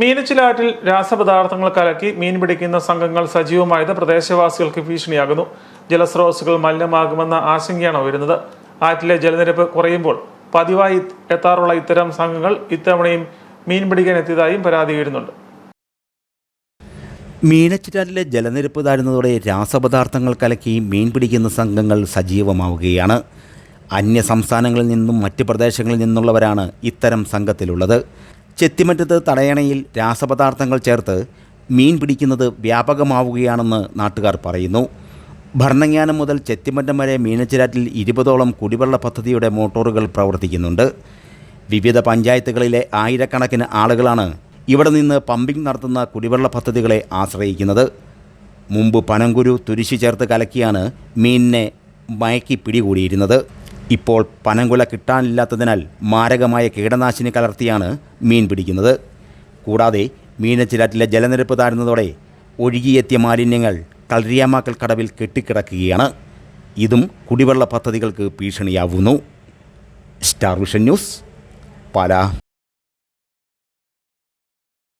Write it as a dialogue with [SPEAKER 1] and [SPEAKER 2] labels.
[SPEAKER 1] മീനച്ചിലാറ്റിൽ രാസപദാർത്ഥങ്ങൾ കലക്കി മീൻ പിടിക്കുന്ന സംഘങ്ങൾ സജീവമായത് പ്രദേശവാസികൾക്ക് ഭീഷണിയാകുന്നു. ജലസ്രോതസ്സുകൾ മലിനമാകുമെന്ന ആശങ്കയാണ് ഉയരുന്നത്. ആറ്റിലെ ജലനിരപ്പ് കുറയുമ്പോൾ പതിവായി എത്താറുള്ള ഇത്തരം സംഘങ്ങൾ ഇത്തവണയും മീൻ പിടിക്കാൻ എത്തിയതായും പരാതി ഉയരുന്നുണ്ട്
[SPEAKER 2] മീനച്ചിറ്റാറ്റിലെ ജലനിരപ്പ് താഴുന്നതോടെ രാസപദാർത്ഥങ്ങൾ കലക്കി മീൻ പിടിക്കുന്ന സംഘങ്ങൾ സജീവമാവുകയാണ്. അന്യ സംസ്ഥാനങ്ങളിൽ നിന്നും മറ്റ് പ്രദേശങ്ങളിൽ നിന്നുള്ളവരാണ് ഇത്തരം സംഘത്തിലുള്ളത്. ചെത്തിമറ്റത്ത് തടയണയിൽ രാസപദാർത്ഥങ്ങൾ ചേർത്ത് മീൻ പിടിക്കുന്നത് വ്യാപകമാവുകയാണെന്ന് നാട്ടുകാർ പറയുന്നു. ഭരണങ്ങാനം മുതൽ ചെത്തിമറ്റം വരെ മീനച്ചിരാറ്റിൽ ഇരുപതോളം കുടിവെള്ള പദ്ധതിയുടെ മോട്ടോറുകൾ പ്രവർത്തിക്കുന്നുണ്ട്. വിവിധ പഞ്ചായത്തുകളിലെ ആയിരക്കണക്കിന് ആളുകളാണ് ഇവിടെ നിന്ന് പമ്പിംഗ് നടത്തുന്ന കുടിവെള്ള പദ്ധതികളെ ആശ്രയിക്കുന്നത്. മുമ്പ് പനങ്കുരു തുരിശി ചേർത്ത് കലക്കിയാണ് മീനിനെ മയക്കി പിടികൂടിയിരുന്നത്. ഇപ്പോൾ പനങ്കുല കിട്ടാനില്ലാത്തതിനാൽ മാരകമായ കീടനാശിനി കലർത്തിയാണ് മീൻ പിടിക്കുന്നത്. കൂടാതെ മീനച്ചിലാറ്റിലെ ജലനിരപ്പ് താഴ്ന്നതോടെ ഒഴുകിയെത്തിയ മാലിന്യങ്ങൾ കളരിയാമാക്കൽ കടവിൽ കെട്ടിക്കിടക്കുകയാണ്. ഇതും കുടിവെള്ള പദ്ധതികൾക്ക് ഭീഷണിയാവുന്നു. Star Vision News Pala.